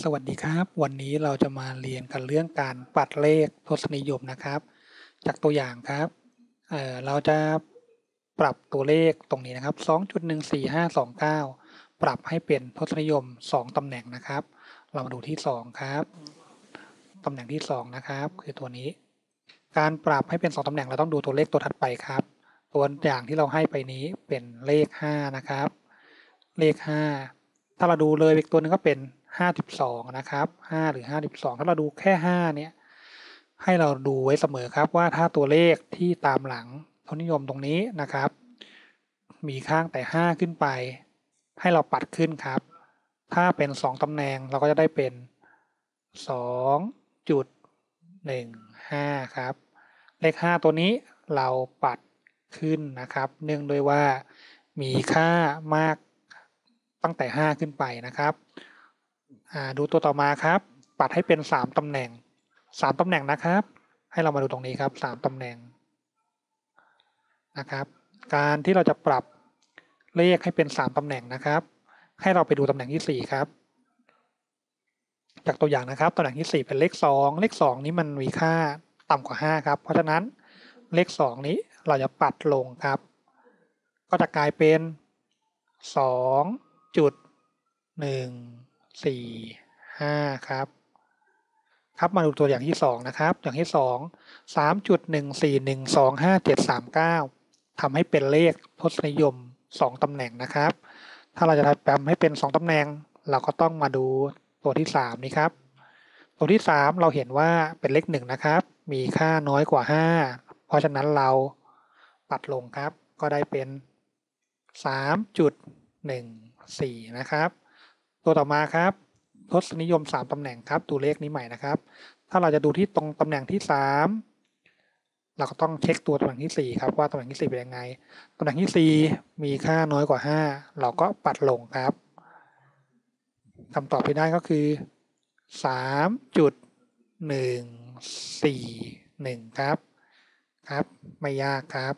สวัสดีครับ วันนี้เราจะมาเรียนกันเรื่องการปัดเลขทศนิยมนะครับ จากตัวอย่างครับเเราจะปรับตัวเลขตรงนี้นะครับ 2.14529 ปรับให้เป็นทศนิยม 2ตำแหน่งนะครับ เรามาดูที่ 2 ครับตำแหน่งที่ 2 นะครับ คือตัวนี้ การปรับให้เป็น 2ตำแหน่งเราต้องดูตัวเลขตัวถัดไปครับ ตัวอย่างที่เราให้ไปนี้เป็นเลข 5 นะครับ เลข 5 ถ้าเราดูเลยอีกตัวหนึงก็เป็น 52นะครับ5หรือ52ถ้าเราดูแค่5เนี่ยให้เราดูไว้เสมอครับว่าถ้าตัวเลขที่ตามหลังทศนิยมตรงนี้นะครับ มีข้างแต่ 5 ขึ้นไป ให้เราปัดขึ้นครับ ถ้าเป็น 2ตำแหน่งเราก็จะได้เป็น2.15ครับ เลข 5 ตัวนี้เราปัดขึ้นนะครับ เนื่องด้วยว่ามีค่ามากตั้งแต่ 5 ขึ้นไปนะครับ ดูตัวต่อมาครับ ปัดให้เป็น3ตำแหน่ง3ตำแหน่งนะครับ ให้เรามาดูตรงนี้ครับ3ตำแหน่งนะครับ การที่เราจะปรับเลขให้เป็น3ตำแหน่งนะครับ ให้เราไปดูตำแหน่งที่4ครับ จากตัวอย่างนะครับตำแหน่งที่4เป็นเลข2เลข2นี้มันมีค่าต่ำกว่า5ครับ เพราะฉะนั้นเลข2นี้เราจะปัดลงครับ ก็จะกลายเป็น2จุดหนึ่ง สี่ห้าครับ ครับมาดูตัวอย่างที่2นะครับ อย่างที่2 3จุดหนึ่งสี่หนึ่งสองห้าเจ็ดสามเก้าทำให้เป็นเลขทศนิยม2ตำแหน่งนะครับ ถ้าเราจะทำให้เป็น2ตำแหน่ง เราก็ต้องมาดูตัวที่3นี้ครับ ตัวที่3เราเห็นว่าเป็นเลข1นะครับ มีค่าน้อยกว่า5เพราะฉะนั้นเราปัดลงครับ ก็ได้เป็น3.14นะครับ ตัวต่อมาครับทศนิยม 3ตำแหน่งครับตัวเลขนี้ใหม่นะครับ ถ้าเราจะดูที่ตรงตำแหน่งที่ 3 เราก็ต้องเช็คตัวตำแหน่งที่4ครับว่าตำแหน่งที่4เป็นยังไงตำแหน่งที่4มีค่าน้อยกว่า 5 เราก็ปัดลงครับคำตอบที่ได้ก็คือ3.141 ครับ ครับ ไม่ยากครับ